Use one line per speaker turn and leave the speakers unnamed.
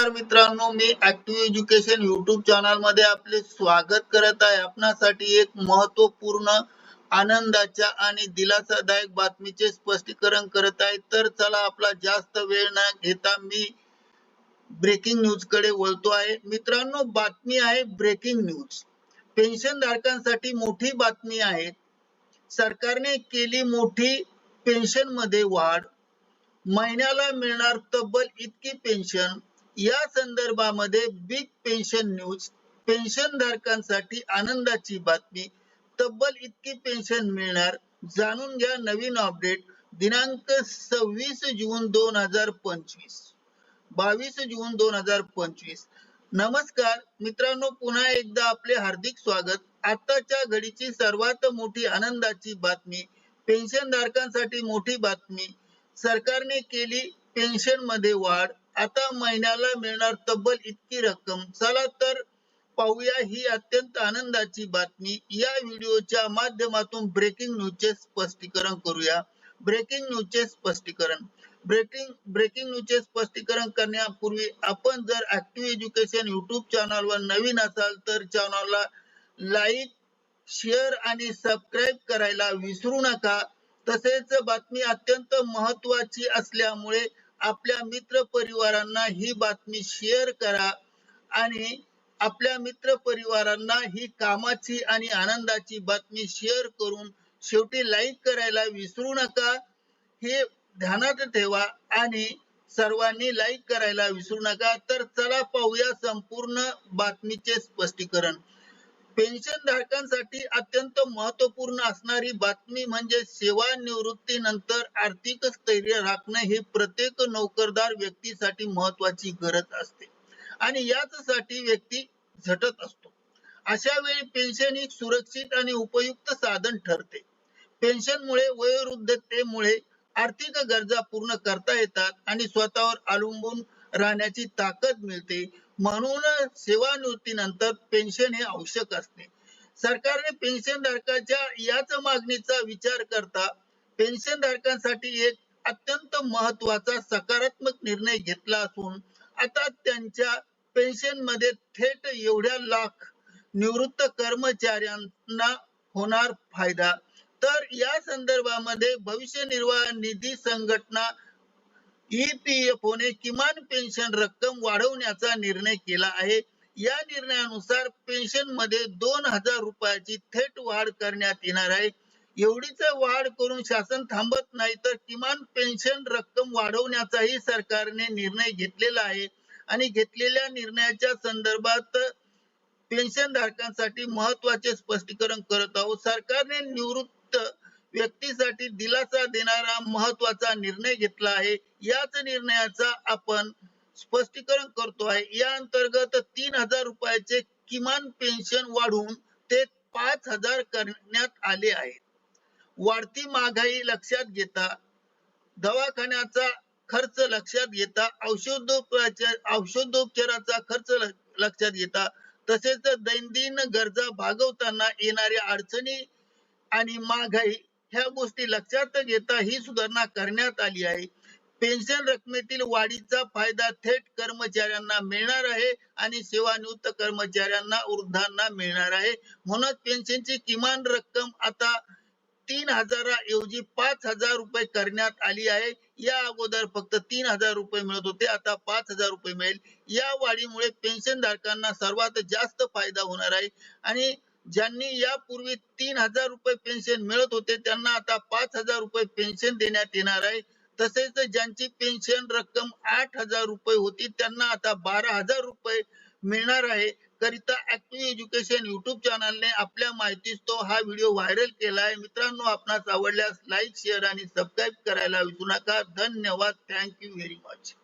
नमस्कार मित्रांनो मी ऍक्टिव्ह एज्युकेशन युट्यूब चॅनलमध्ये आपले स्वागत करत आहे. आपणासाठी एक महत्त्वपूर्ण आनंदाच्या आणि दिलासादायक बातमीचे स्पष्टीकरण करत आहे. तर चला आपला जास्त वेळ न घेता मी ब्रेकिंग न्यूजकडे वळतो आहे. मित्रांनो बातमी आहे ब्रेकिंग न्यूज पेन्शन धारकांसाठी मोठी बातमी आहे. सरकारने केली मोठी पेन्शनमध्ये वाढ. महिन्याला मिळणार तब्बल इतकी पेन्शन या संदर्भामध्ये बिग पेन्शन न्यूज पेन्शन धारकांसाठी आनंदाची बातमी. तब्बल इतकी पेन्शन मिळणार. जाणून घ्या नवीन अपडेट दिनांक सव्वीस जून दोन हजार पंचवीस. बावीस जून दोन हजार पंचवीस. नमस्कार. मित्रांनो पुन्हा एकदा आपले हार्दिक स्वागत. आताच्या घडीची सर्वात मोठी आनंदाची बातमी पेन्शन धारकांसाठी मोठी बातमी. सरकारने केली पेन्शनमध्ये वाढ. आता महिन्याला मिळणार तब्बल इतकी रक्कम. चला तर पाहूया ही अत्यंत आनंदाची बातमी. या व्हिडिओच्या माध्यमातून ब्रेकिंग न्यूजचे स्पष्टीकरण करूया. ब्रेकिंग न्यूजचे स्पष्टीकरण. ब्रेकिंग ब्रेकिंग न्यूजचे स्पष्टीकरण करण्यापूर्वी आपण जर ऍक्टिव्ह एज्युकेशन युट्यूब चॅनलवर नवीन असाल तर चॅनलला लाईक शेअर आणि सबस्क्राईब करायला विसरू नका. तसेच बातमी अत्यंत महत्वाची असल्यामुळे आपल्या मित्र परिवारांना ही बातमी शेअर करा आणि आपल्या मित्र परिवारांना ही कामाची आणि आनंदाची बातमी शेअर करून शेवटी लाईक करायला विसरू नका. हे ध्यानात ठेवा आणि सर्वांनी लाईक करायला विसरू नका. तर चला पाहूया संपूर्ण बातमीचे स्पष्टीकरण. पेन्शन धारकांसाठी अत्यंत महत्त्वपूर्ण असणारी बातमी म्हणजे सेवानिवृत्तीनंतर आर्थिक स्थैर्य राखणे हे प्रत्येक नोकरदार व्यक्तीसाठी महत्वाची गरज असते. आणि याच साठी व्यक्ती झटत असतो. अशा वेळी पेन्शन एक सुरक्षित आणि उपयुक्त साधन ठरते. पेन्शनमुळे वयोवृद्धतेमुळे आर्थिक गरजा पूर्ण करता येतात आणि स्वतःवर अवलंबून राहण्याची ताकद मिळते. म्हणून सेवानिवृत्तीनंतर पेन्शन हे आवश्यक असते. सरकारने पेन्शन धारकाच्या याच मागणीचा विचार करता पेन्शन धारकांसाठी एक अत्यंत महत्त्वाचा सकारात्मक निर्णय घेतला असून आता त्यांच्या पेन्शनमध्ये थेट एवढ्या लाख निवृत्त कर्मचाऱ्यांना होणार फायदा. तर या संदर्भामध्ये भविष्य निर्वाह निधी संघटना ईपीएफओने किमान पेन्शन रक्कम वाढवण्याचा निर्णय केला आहे. या निर्णयानुसार पेन्शनमध्ये दोन हजार रुपयाची थेट वाढ करण्यात येणार आहे. एवढीच वाढ करून शासन थांबत नाही तर किमान पेन्शन रक्कम वाढवण्याचाही सरकारने निर्णय घेतलेला आहे. आणि घेतलेल्या निर्णयाच्या संदर्भात पेन्शन धारकांसाठी महत्त्वाचे स्पष्टीकरण करत आहोत. सरकारने निवृत्त व्यक्तीसाठी दिलासा देणारा महत्त्वाचा निर्णय घेतला आहे. याच निर्णयाचा आपण स्पष्टीकरण करतो आहे. या अंतर्गत तीन हजार रुपयाचे किमान पेन्शन वाढवून ते पाच हजार करण्यात आले आहे. वाढती महागाई लक्षात घेता दवाखान्याचा खर्च लक्षात घेता औषधोपचार औषधोपचाराचा खर्च लक्षात घेता तसेच दैनंदिन गरजा भागवताना येणाऱ्या अडचणी आणि महागाई ह्या गोष्टी लक्षात घेता ही सुधारणा करण्यात आली आहे. पेन्शन रकमेतील वाढीचा फायदा थेट कर्मचाऱ्यांना मिळणार आहे आणि सेवानिवृत्त कर्मचाऱ्यांना वृद्धांना मिळणार आहे. म्हणून पेन्शनची किमान रक्कम आता तीन हजाराऐवजी पाच हजार रुपये करण्यात आली आहे. या अगोदर फक्त तीन हजार रुपये मिळत होते आता पाच हजार रुपये मिळेल. या वाढीमुळे पेन्शन धारकांना सर्वात जास्त फायदा होणार आहे. आणि ज्यांनी यापूर्वी तीन हजार रुपये पेन्शन मिळत होते त्यांना आता पाच हजार रुपये पेन्शन देण्यात येणार आहे. तसेच ज्यांची पेन्शन रक्कम आठ हजार रुपये होती त्यांना आता बारा हजार रुपये मिळणार आहे. करिता ऍक्टिव्ह एज्युकेशन युट्यूब चॅनलने आपल्या माहितीस तो हा व्हिडिओ व्हायरल केला आहे मित्रांनो आपणास आवडल्यास लाईक शेअर आणि सबस्क्राईब करायला विसरू नका. धन्यवाद. Thank you very much